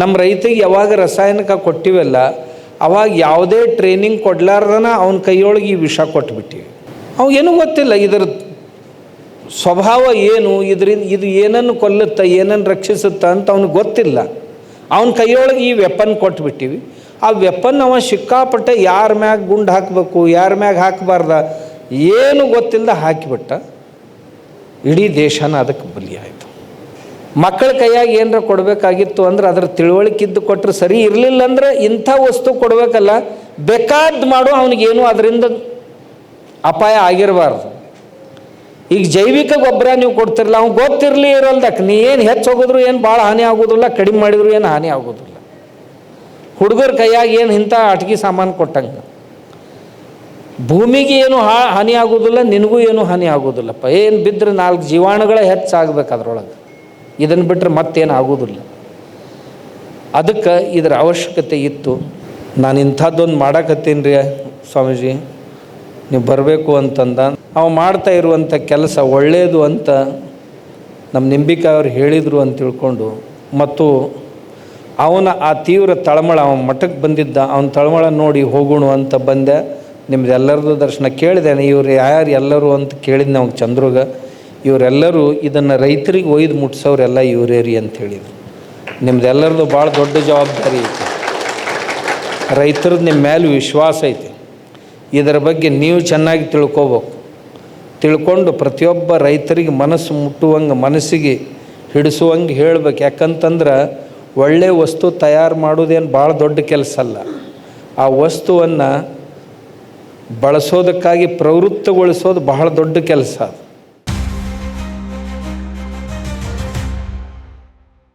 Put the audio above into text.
ನಮ್ಮ ರೈತಿಗೆ ಯಾವಾಗ ರಾಸಾಯನಿಕ ಕೊಟ್ಟಿವಲ್ಲ, ಅವಾಗ ಯಾವುದೇ ಟ್ರೈನಿಂಗ್ ಕೊಡ್ಲಾರ್ದನ ಅವನ ಕೈಯೊಳಗೆ ಈ ವಿಷ ಕೊಟ್ಬಿಟ್ಟಿವಿ ಅವಾಗೇನೂ ಗೊತ್ತಿಲ್ಲ, ಇದರ ಸ್ವಭಾವ ಏನು ಇದರಿಂದ ಇದು ಏನನ್ನು ಕೊಲ್ಲುತ್ತಾ, ಏನನ್ನು ರಕ್ಷಿಸುತ್ತಾ ಅಂತ ಅವ್ನಿಗೆ ಗೊತ್ತಿಲ್ಲ. ಅವನ ಕೈಯೊಳಗೆ ಈ ವೆಪನ್ ಕೊಟ್ಬಿಟ್ಟಿವಿ. ಆ ವೆಪನ್ ಅವ ಸಿಕ್ಕಾಪಟ್ಟೆ ಯಾರ ಮ್ಯಾಗ ಗುಂಡು ಹಾಕಬೇಕು, ಯಾರ ಮ್ಯಾಗ ಹಾಕಬಾರ್ದ, ಏನು ಗೊತ್ತಿಲ್ಲದ ಹಾಕಿಬಿಟ್ಟ. ಇಡೀ ದೇಶನ ಅದಕ್ಕೆ ಬಲಿಯಾಯಿತು. ಮಕ್ಕಳ ಕೈಯಾಗಿ ಏನರ ಕೊಡಬೇಕಾಗಿತ್ತು ಅಂದ್ರೆ ಅದ್ರ ತಿಳುವಳಿಕಿದ್ದು ಕೊಟ್ಟರೆ ಸರಿ ಇರಲಿಲ್ಲ ಅಂದ್ರೆ ಇಂಥ ವಸ್ತು ಕೊಡಬೇಕಲ್ಲ ಬೇಕಾದ್ದು ಮಾಡು ಅವನಿಗೇನು ಅದರಿಂದ ಅಪಾಯ ಆಗಿರಬಾರ್ದು. ಈಗ ಜೈವಿಕ ಗೊಬ್ಬರ ನೀವು ಕೊಡ್ತಿರಲ್ಲ ಅವ್ನು ಗೊತ್ತಿರಲಿ ಇರಲ್ದಕ್ಕೆ ನೀ ಏನು ಹೆಚ್ಚು ಹೋಗಿದ್ರು ಏನು ಭಾಳ ಹಾನಿ ಆಗೋದಿಲ್ಲ, ಕಡಿಮೆ ಮಾಡಿದ್ರು ಏನು ಹಾನಿ ಆಗೋದಿಲ್ಲ. ಹುಡುಗರ ಕೈಯಾಗಿ ಏನು ಇಂಥ ಆಟಿಕೆ ಸಾಮಾನು ಕೊಟ್ಟಂಗೆ. ಭೂಮಿಗೆ ಏನು ಹಾನಿ ಆಗೋದಿಲ್ಲ, ನಿನಗೂ ಏನು ಹಾನಿ ಆಗೋದಿಲ್ಲಪ್ಪ. ಏನು ಬಿದ್ದರೆ ನಾಲ್ಕು ಜೀವಾಣುಗಳೇ ಹೆಚ್ಚಾಗಬೇಕು ಅದ್ರೊಳಗೆ. ಇದನ್ನು ಬಿಟ್ಟರೆ ಮತ್ತೇನು ಆಗೋದಿಲ್ಲ. ಅದಕ್ಕೆ ಇದರ ಅವಶ್ಯಕತೆ ಇತ್ತು. ನಾನು ಇಂಥದ್ದೊಂದು ಮಾಡಕತ್ತೀನಿ ರೀ ಸ್ವಾಮೀಜಿ, ನೀವು ಬರಬೇಕು ಅಂತಂದ. ಅವ ಮಾಡ್ತಾ ಇರುವಂಥ ಕೆಲಸ ಒಳ್ಳೆಯದು ಅಂತ ನಮ್ಮ ನಿಂಬಿಕಾ ಅವ್ರು ಹೇಳಿದರು ಅಂತ ತಿಳ್ಕೊಂಡು, ಮತ್ತು ಅವನ ಆ ತೀವ್ರ ತಳಮಳ ಅವನ ಮಠಕ್ಕೆ ಬಂದಿದ್ದ, ಅವನ ತಳಮಳ ನೋಡಿ ಹೋಗೋಣ ಅಂತ ಬಂದೆ. ನಿಮ್ದು ದರ್ಶನ ಕೇಳಿದೆ, ಇವ್ರು ಯಾರು ಎಲ್ಲರೂ ಅಂತ ಕೇಳಿದ್ ನಾವು ಚಂದ್ರುಗ. ಇವರೆಲ್ಲರೂ ಇದನ್ನು ರೈತರಿಗೆ ಒಯ್ದು ಮುಟ್ಸೋರೆಲ್ಲ ಇವರೇ ರೀ ಅಂತ ಹೇಳಿದರು. ನಿಮ್ದೆಲ್ಲರದು ಭಾಳ ದೊಡ್ಡ ಜವಾಬ್ದಾರಿ ಐತಿ. ರೈತರದ್ದು ನಿಮ್ಮ ಮೇಲೆ ವಿಶ್ವಾಸ ಐತಿ. ಇದರ ಬಗ್ಗೆ ನೀವು ಚೆನ್ನಾಗಿ ತಿಳ್ಕೊಬೇಕು. ತಿಳ್ಕೊಂಡು ಪ್ರತಿಯೊಬ್ಬ ರೈತರಿಗೆ ಮನಸ್ಸು ಮುಟ್ಟುವಂಗೆ ಮನಸ್ಸಿಗೆ ಹಿಡಿಸುವಂಗೆ ಹೇಳ್ಬೇಕು. ಯಾಕಂತಂದ್ರೆ ಒಳ್ಳೆಯ ವಸ್ತು ತಯಾರು ಮಾಡೋದೇನು ಭಾಳ ದೊಡ್ಡ ಕೆಲಸ ಅಲ್ಲ. ಆ ವಸ್ತುವನ್ನು ಬಳಸೋದಕ್ಕಾಗಿ ಪ್ರವೃತ್ತಗೊಳಿಸೋದು ಬಹಳ ದೊಡ್ಡ ಕೆಲಸ ಅದು.